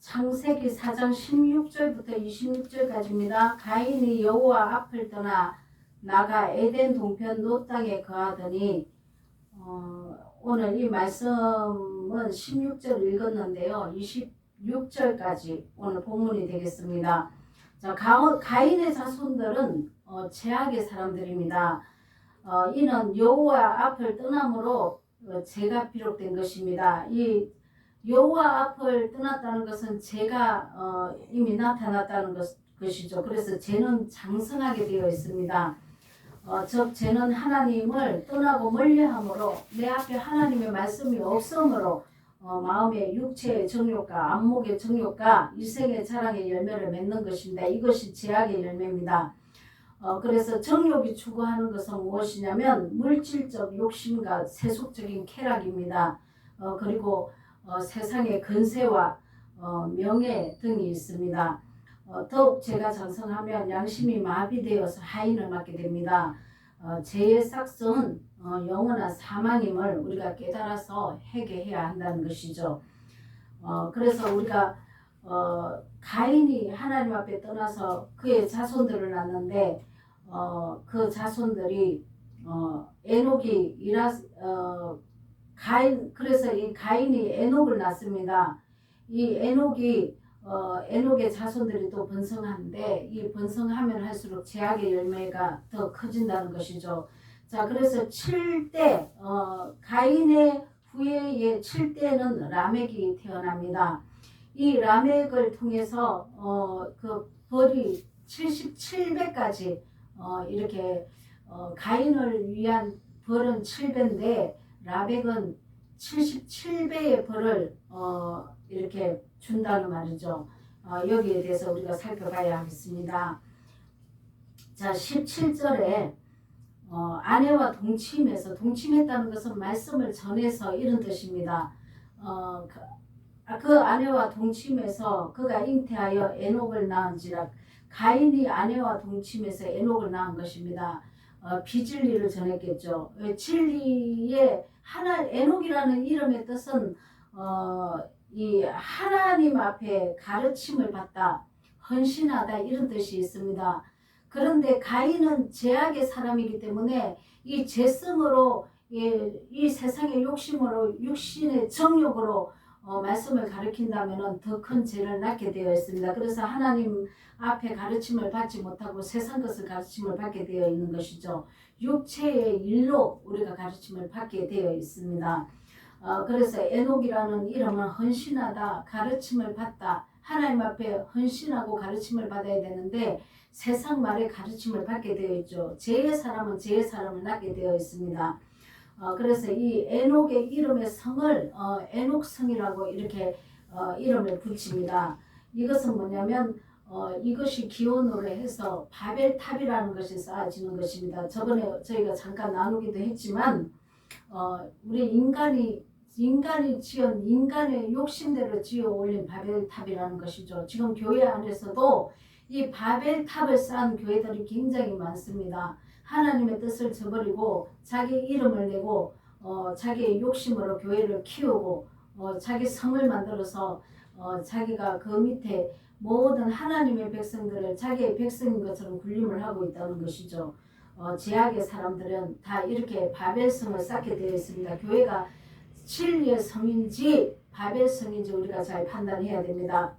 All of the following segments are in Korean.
창세기 4장 16절부터 26절까지입니다. 가인이 여호와 앞을 떠나 나가 에덴 동편 노 땅에 거하더니 어, 오늘 이 말씀은 16절 읽었는데요. 26절까지 오늘 본문이 되겠습니다. 자, 가, 가인의 자손들은 어, 최악의 사람들입니다. 어, 이는 여호와 앞을 떠남으로 어, 죄가 비록된 것입니다. 이 여호와 앞을 떠났다는 것은 죄가 어, 이미 나타났다는 것, 것이죠. 그래서 죄는 장성하게 되어 있습니다. 어, 즉 죄는 하나님을 떠나고 멀리함으로 내 앞에 하나님의 말씀이 없으므로 어, 마음의 육체의 정욕과 안목의 정욕과 일생의 자랑의 열매를 맺는 것입니다. 이것이 죄악의 열매입니다. 어, 그래서 정욕이 추구하는 것은 무엇이냐면 물질적 욕심과 세속적인 쾌락입니다. 어, 그리고 어, 세상의 근세와 어, 명예 등이 있습니다. 어, 더욱 죄가 장성하면 양심이 마비되어서 하인을 맡게 됩니다. 어, 죄의 삭성은 어, 영원한 사망임을 우리가 깨달아서 회개해야 한다는 것이죠. 어, 그래서 우리가 어, 가인이 하나님 앞에 떠나서 그의 자손들을 낳는데 어, 그 자손들이 어, 에녹이 이라 어, 가인 그래서 이 가인이 에녹을 낳습니다. 이 에녹이 어, 에녹의 자손들이 또 번성하는데 이 번성하면 할수록 제약의 열매가 더 커진다는 것이죠. 자, 그래서 7대 어, 가인의 후예의 7대는 라멕이 태어납니다. 이 라멕을 통해서 어, 그 벌이 77배까지 어, 이렇게 어, 가인을 위한 벌은 7배인데 라멕은 77배의 벌을 어, 이렇게 준다는 말이죠. 어, 여기에 대해서 우리가 살펴봐야 하겠습니다. 자, 17절에 어, 아내와 동침해서 동침했다는 것은 말씀을 전해서 이런 뜻입니다. 어, 그, 아, 그 아내와 동침해서 그가 잉태하여 에녹을 낳은지라 가인이 아내와 동침해서 에녹을 낳은 것입니다. 어, 비진리를 전했겠죠. 어, 진리의 하나 에녹이라는 이름의 뜻은 어, 이 하나님 앞에 가르침을 받다, 헌신하다 이런 뜻이 있습니다. 그런데 가인은 죄악의 사람이기 때문에 이 죄성으로 이, 이 세상의 욕심으로 육신의 정욕으로 어, 말씀을 가르친다면 더 큰 죄를 낳게 되어 있습니다. 그래서 하나님 앞에 가르침을 받지 못하고 세상 것을 가르침을 받게 되어 있는 것이죠. 육체의 일로 우리가 가르침을 받게 되어 있습니다. 어, 그래서 에녹이라는 이름은 헌신하다, 가르침을 받다, 하나님 앞에 헌신하고 가르침을 받아야 되는데 세상 말에 가르침을 받게 되어 있죠. 죄의 사람은 죄의 사람을 낳게 되어 있습니다. 어, 그래서 이 에녹의 이름의 성을 어, 에녹성이라고 이렇게 어, 이름을 붙입니다. 이것은 뭐냐면 어, 이것이 기원으로 해서 바벨탑이라는 것이 쌓아지는 것입니다. 저번에 저희가 잠깐 나누기도 했지만 어, 우리 인간이 인간이 지은 인간의 욕심대로 지어 올린 바벨탑이라는 것이죠. 지금 교회 안에서도 이 바벨탑을 쌓은 교회들이 굉장히 많습니다. 하나님의 뜻을 저버리고 자기 이름을 내고 어, 자기의 욕심으로 교회를 키우고 어, 자기 성을 만들어서 어, 자기가 그 밑에 모든 하나님의 백성들을 자기의 백성인 것처럼 군림을 하고 있다는 것이죠. 어, 제약의 사람들은 다 이렇게 바벨성을 쌓게 되어 있습니다. 교회가 진리의 성인지 바벨성인지 우리가 잘 판단해야 됩니다.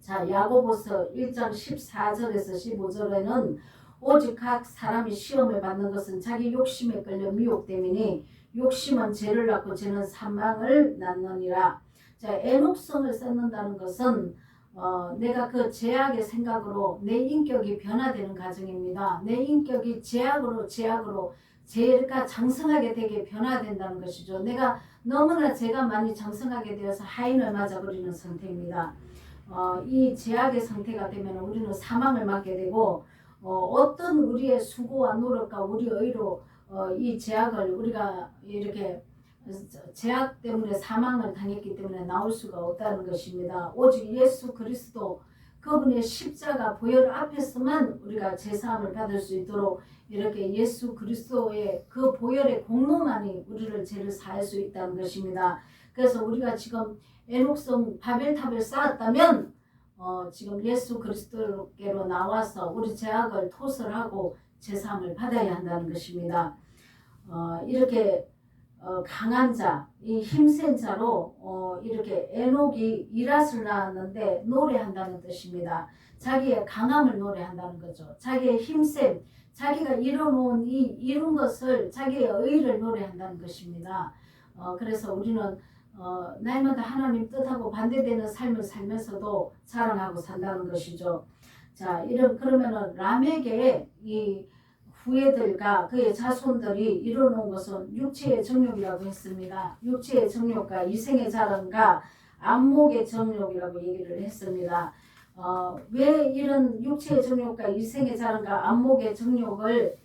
자, 야고보서 1장 14절에서 15절에는 오직 각 사람이 시험을 받는 것은 자기 욕심에 끌려 미혹됨이니 욕심은 죄를 낳고 죄는 사망을 낳느니라. 자, 애녹성을 쌓는다는 것은 어, 내가 그 제약의 생각으로 내 인격이 변화되는 과정입니다. 내 인격이 제약으로 제약으로 죄가 장성하게 되게 변화된다는 것이죠. 내가 너무나 죄가 많이 장성하게 되어서 하인을 맞아버리는 상태입니다. 어, 이 제약의 상태가 되면 우리는 사망을 맞게 되고 어, 떤 우리의 수고와 노력과 우리 의로 어, 이 제약을 우리가 이렇게 제약 때문에 사망을 당했기 때문에 나올 수가 없다는 것입니다. 오직 예수 그리스도 그분의 십자가 보혈 앞에서만 우리가 제사함을 받을 수 있도록 이렇게 예수 그리스도의 그 보혈의 공로만이 우리를 죄를 사할 수 있다는 것입니다. 그래서 우리가 지금 에녹성 바벨탑을 쌓았다면 어, 지금 예수 그리스도께로 나와서 우리 죄악을 토설하고 제삼을 받아야 한다는 것입니다. 어, 이렇게 어, 강한 자, 이 힘센 자로 어, 이렇게 에녹이 이랏을 낳았는데 노래한다는 뜻입니다. 자기의 강함을 노래한다는 거죠. 자기의 힘셈, 자기가 이뤄놓은 이 이룬 것을 자기의 의를 노래한다는 것입니다. 어, 그래서 우리는 어, 날마다 하나님 뜻하고 반대되는 삶을 살면서도 자랑하고 산다는 것이죠. 자, 이런 그러면은 람에게 이 후예들과 그의 자손들이 이뤄놓은 것은 육체의 정욕이라고 했습니다. 육체의 정욕과 이생의 자랑과 안목의 정욕이라고 얘기를 했습니다. 어, 왜 이런 육체의 정욕과 이생의 자랑과 안목의 정욕을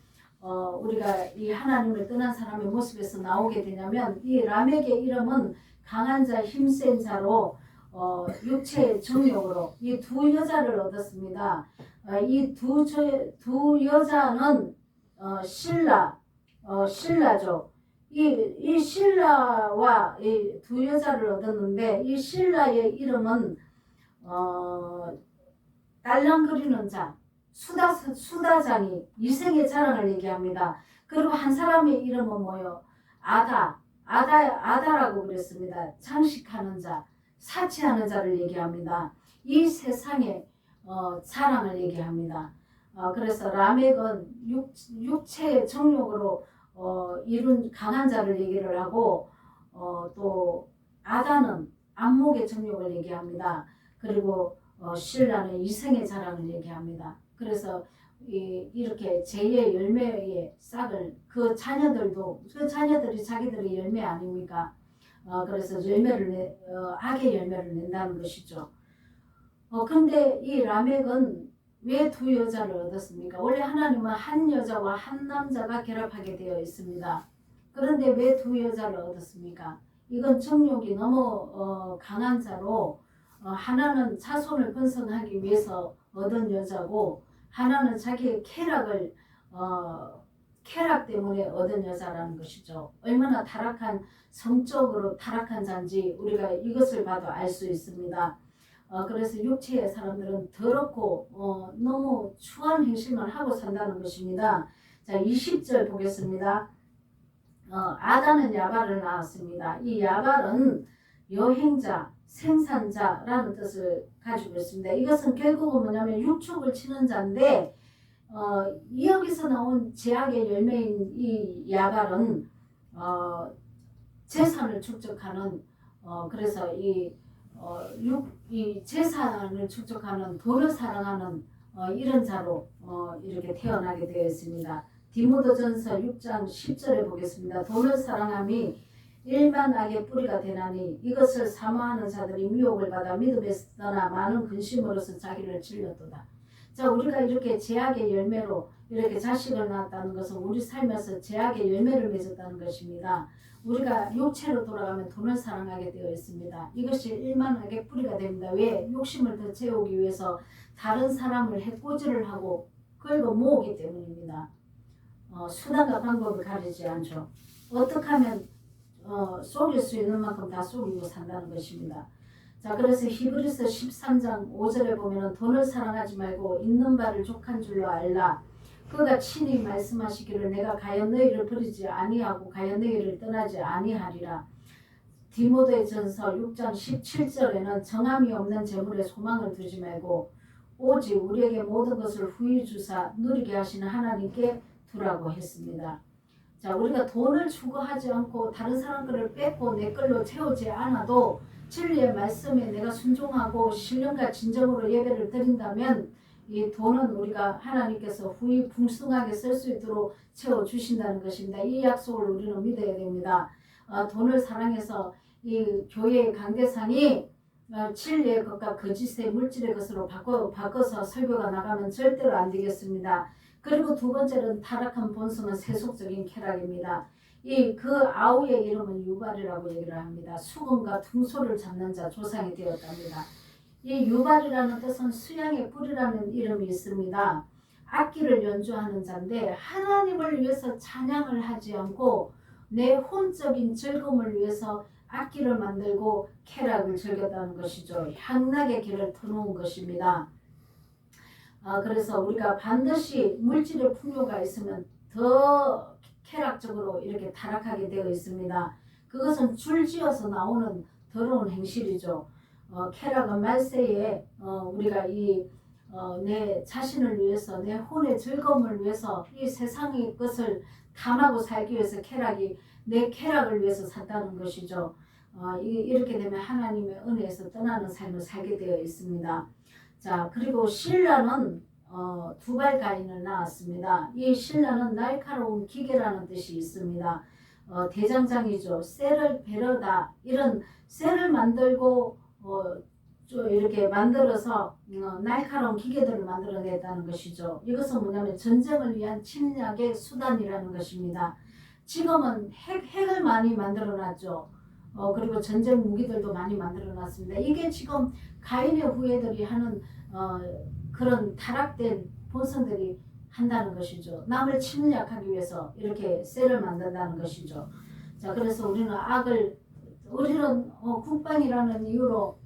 어, 우리가 이 하나님을 떠난 사람의 모습에서 나오게 되냐면 이 람에게 이름은 강한 자, 힘센 자로 어, 육체의 정욕으로 이 두 여자를 얻었습니다. 어, 이두 두 여자는 어, 신라, 어, 신라죠. 이, 이 신라와 이 두 여자를 얻었는데 이 신라의 이름은 어, 딸랑거리는 자, 수다, 수다장이 이생의 자랑을 얘기합니다. 그리고 한 사람의 이름은 뭐요? 아다, 아다, 아다라고 그랬습니다. 장식하는 자, 사치하는 자를 얘기합니다. 이 세상의 어, 자랑을 얘기합니다. 어, 그래서 라멕은 육, 육체의 정욕으로 어, 이룬 강한 자를 얘기를 하고 어, 또 아다는 안목의 정욕을 얘기합니다. 그리고 어, 신라는 이생의 자랑을 얘기합니다. 그래서 이, 이렇게 제의 열매의 싹을 그 자녀들도 그 자녀들이 자기들의 열매 아닙니까? 어, 그래서 열매를 내, 어, 악의 열매를 낸다는 것이죠. 어, 근데 이 라멕은 왜 두 여자를 얻었습니까? 원래 하나님은 한 여자와 한 남자가 결합하게 되어 있습니다. 그런데 왜 두 여자를 얻었습니까? 이건 정욕이 너무 어, 강한 자로 어, 하나는 자손을 번성하기 위해서 얻은 여자고 하나는 자기의 쾌락을 어, 쾌락 때문에 얻은 여자라는 것이죠. 얼마나 타락한 성적으로 타락한 자인지 우리가 이것을 봐도 알 수 있습니다. 어, 그래서 육체의 사람들은 더럽고 어, 너무 추한 행실만 하고 산다는 것입니다. 자, 20절 보겠습니다. 어, 아다는 야발을 낳았습니다. 이 야발은 여행자, 생산자라는 뜻을 가지고 있습니다. 이것은 결국은 뭐냐면 육축을 치는 자인데 어, 여기서 나온 제약의 열매인 이 야발은 어, 재산을 축적하는 어, 그래서 이, 어, 육, 이 재산을 축적하는 돈을 사랑하는 어, 이런 자로 어, 이렇게 태어나게 되어 있습니다. 디모데전서 6장 10절에 보겠습니다. 돈을 사랑함이 일반 악의 뿌리가 되나니 이것을 사모하는 자들이 미혹을 받아 믿음에서 떠나 많은 근심으로서 자기를 질렸도다. 자 우리가 이렇게 제약의 열매로 이렇게 자식을 낳았다는 것은 우리 삶에서 제약의 열매를 맺었다는 것입니다. 우리가 육체로 돌아가면 돈을 사랑하게 되어 있습니다. 이것이 악의 뿌리가 됩니다. 왜? 욕심을 더 채우기 위해서 다른 사람을 해코지를 하고 끌고 모으기 때문입니다. 어, 수단과 방법을 가리지 않죠. 어떻게 하면 어, 속일 수 있는 만큼 다 속이고 산다는 것입니다. 자, 그래서 히브리서 13장 5절에 보면은 돈을 사랑하지 말고 있는 바를 족한 줄로 알라. 그가 친히 말씀하시기를 내가 가연 너희를 버리지 아니하고 가연 너희를 떠나지 아니하리라. 디모데전서 6장 17절에는 정함이 없는 재물에 소망을 두지 말고 오직 우리에게 모든 것을 후히 주사 누리게 하시는 하나님께 두라고 했습니다. 자, 우리가 돈을 추구하지 않고 다른 사람 것을 뺏고 내 걸로 채우지 않아도 진리의 말씀에 내가 순종하고 신령과 진정으로 예배를 드린다면 이 돈은 우리가 하나님께서 후히 풍성하게 쓸 수 있도록 채워 주신다는 것입니다. 이 약속을 우리는 믿어야 됩니다. 어, 돈을 사랑해서 이 교회의 강대상이 어, 진리의 것과 거짓의 물질의 것으로 바꿔, 바꿔서 설교가 나가면 절대로 안 되겠습니다. 그리고 두 번째는 타락한 본성은 세속적인 쾌락입니다. 이 그 아우의 이름은 유발이라고 얘기를 합니다. 수건과 둥소를 잡는 자 조상이 되었답니다. 이 유발이라는 뜻은 수양의 뿔이라는 이름이 있습니다. 악기를 연주하는 자인데 하나님을 위해서 찬양을 하지 않고 내 혼적인 즐거움을 위해서 악기를 만들고 쾌락을 즐겼다는 것이죠. 향락의 길을 터놓은 것입니다. 아, 그래서 우리가 반드시 물질의 풍요가 있으면 더 쾌락적으로 이렇게 타락하게 되어 있습니다. 그것은 줄지어서 나오는 더러운 행실이죠. 어, 쾌락은 말세에 어, 우리가 이 어, 내 자신을 위해서 내 혼의 즐거움을 위해서 이 세상의 것을 탐하고 살기 위해서 쾌락이 내 쾌락을 위해서 산다는 것이죠. 어, 이, 이렇게 되면 하나님의 은혜에서 떠나는 삶을 살게 되어 있습니다. 자 그리고 신라는 어, 두발 가인을 낳았습니다. 이 신라는 날카로운 기계라는 뜻이 있습니다. 어, 대장장이죠. 쇠를 베려다 이런 쇠를 만들고 어, 좀 이렇게 만들어서 어, 날카로운 기계들을 만들어냈다는 것이죠. 이것은 뭐냐면 전쟁을 위한 침략의 수단이라는 것입니다. 지금은 핵, 핵을 많이 만들어놨죠. 어, 그리고 전쟁 무기들도 많이 만들어놨습니다. 이게 지금 가인의 후예들이 하는 어, 그런 타락된 본성들이 한다는 것이죠. 남을 침략하기 위해서 이렇게 쇠를 만든다는 것이죠. 자, 그래서 우리는 악을 우리는 어, 국방이라는 이유로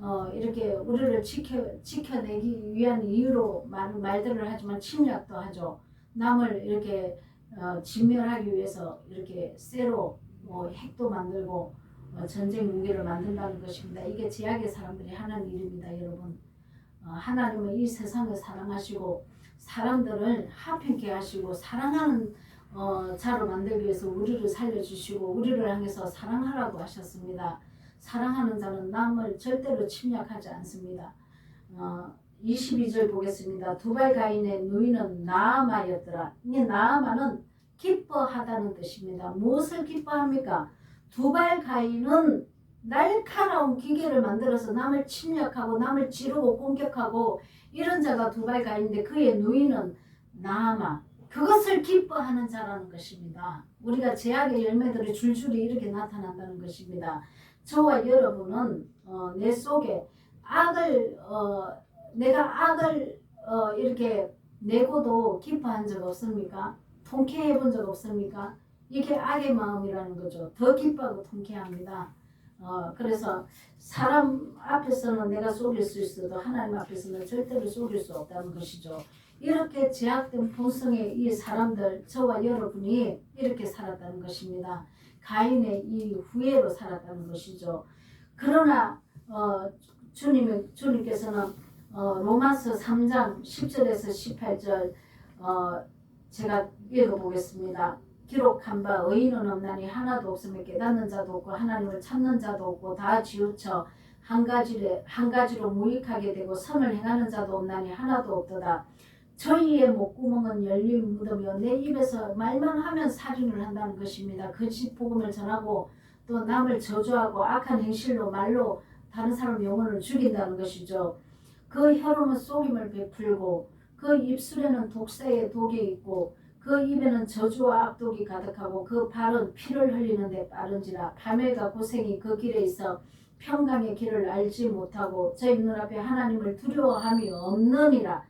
어, 이렇게 우리를 지켜 지켜내기 위한 이유로 말, 말들을 하지만 침략도 하죠. 남을 이렇게 어, 진멸하기 위해서 이렇게 쇠로 어, 핵도 만들고 어, 전쟁 무기를 만든다는 것입니다. 이게 제약의 사람들이 하는 일입니다, 여러분. 어, 하나님은 이 세상을 사랑하시고 사람들을 하평케 하시고 사랑하는 어, 자로 만들기 위해서 우리를 살려주시고 우리를 향해서 사랑하라고 하셨습니다. 사랑하는 자는 남을 절대로 침략하지 않습니다. 어, 22절 보겠습니다. 두발 가인의 누이는 나아마였더라. 이 나아마는 기뻐하다는 뜻입니다. 무엇을 기뻐합니까? 두발 가인은 날카로운 기계를 만들어서 남을 침략하고 남을 지르고 공격하고 이런 자가 두발 가인데 그의 누이는 나아마 그것을 기뻐하는 자라는 것입니다. 우리가 제약의 열매들이 줄줄이 이렇게 나타난다는 것입니다. 저와 여러분은 어, 내 속에 악을 어, 내가 악을 어, 이렇게 내고도 기뻐한 적 없습니까? 통쾌해 본 적 없습니까? 이게 악의 마음이라는 거죠. 더 기뻐하고 통쾌합니다. 어, 그래서 사람 앞에서는 내가 속일 수 있어도 하나님 앞에서는 절대로 속일 수 없다는 것이죠. 이렇게 제약된 본성의 이 사람들, 저와 여러분이 이렇게 살았다는 것입니다. 가인의 이 후예로 살았다는 것이죠. 그러나 어, 주님 주님께서는 어, 로마서 3장 10절에서 18절 어, 제가 읽어보겠습니다. 기록한 바 의인은 없나니 하나도 없으며 깨닫는 자도 없고 하나님을 찾는 자도 없고 다 지우쳐 한 가지를 한 가지로 무익하게 되고 선을 행하는 자도 없나니 하나도 없도다. 저희의 목구멍은 열린 무덤이요 내 입에서 말만 하면 살인을 한다는 것입니다. 거짓 복음을 전하고 또 남을 저주하고 악한 행실로 말로 다른 사람 영혼을 죽인다는 것이죠. 그 혀로는 속임을 베풀고 그 입술에는 독사의 독이 있고 그 입에는 저주와 악독이 가득하고 그 발은 피를 흘리는데 빠른지라 밤에가 고생이 그 길에 있어 평강의 길을 알지 못하고 저희 눈앞에 하나님을 두려워함이 없느니라.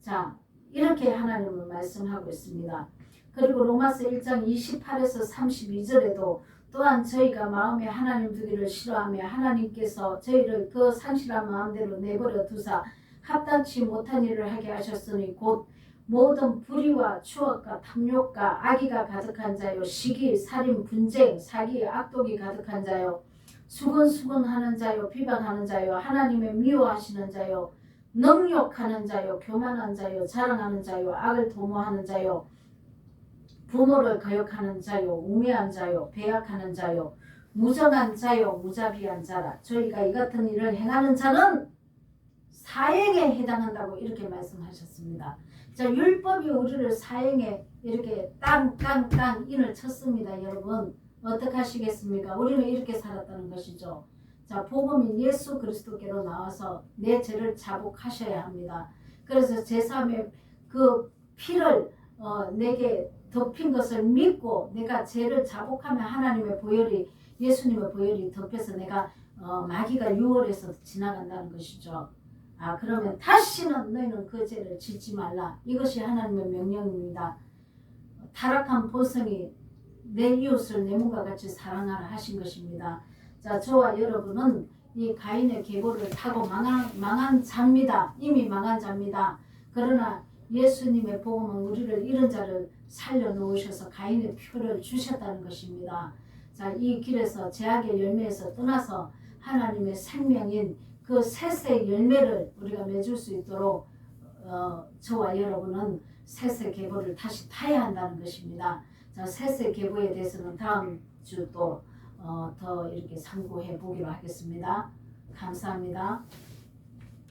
자 이렇게 하나님은 말씀하고 있습니다. 그리고 로마서 1장 28에서 32절에도 또한 저희가 마음에 하나님 두기를 싫어하며 하나님께서 저희를 그 상실한 마음대로 내버려 두사 합당치 못한 일을 하게 하셨으니 곧 모든 불의와 추억과 탐욕과 악의가 가득한 자요 시기, 살인, 분쟁, 사기, 악독이 가득한 자요 수근수근하는 자요 비방하는 자요 하나님의 미워하시는 자요 능욕하는 자요 교만한 자요 자랑하는 자요 악을 도모하는 자요 부모를 거역하는 자요 우매한 자요 배약하는 자요 무정한 자요 무자비한 자라 저희가 이 같은 일을 행하는 자는 사형에 해당한다고 이렇게 말씀하셨습니다. 자 율법이 우리를 사형에 이렇게 땅땅땅 인을 쳤습니다. 여러분 어떻게 하시겠습니까? 우리는 이렇게 살았다는 것이죠. 자 복음인 예수 그리스도께로 나와서 내 죄를 자복하셔야 합니다. 그래서 제3의 그 피를 어, 내게 덮인 것을 믿고 내가 죄를 자복하면 하나님의 보혈이 예수님의 보혈이 덮여서 내가 어, 마귀가 유월해서 지나간다는 것이죠. 아 그러면 다시는 너희는 그 죄를 짓지 말라. 이것이 하나님의 명령입니다. 타락한 본성이 내 이웃을 내 몸과 같이 사랑하라 하신 것입니다. 자, 저와 여러분은 이 가인의 계보를 타고 망한, 망한 자입니다. 이미 망한 자입니다. 그러나 예수님의 복음은 우리를 이런 자를 살려놓으셔서 가인의 표를 주셨다는 것입니다. 자, 이 길에서 제약의 열매에서 떠나서 하나님의 생명인 그 셋의 열매를 우리가 맺을 수 있도록 어, 저와 여러분은 셋의 계보를 다시 타야 한다는 것입니다. 자, 셋의 계보에 대해서는 다음 주 또 어, 더 이렇게 참고해 보기로 하겠습니다. 감사합니다.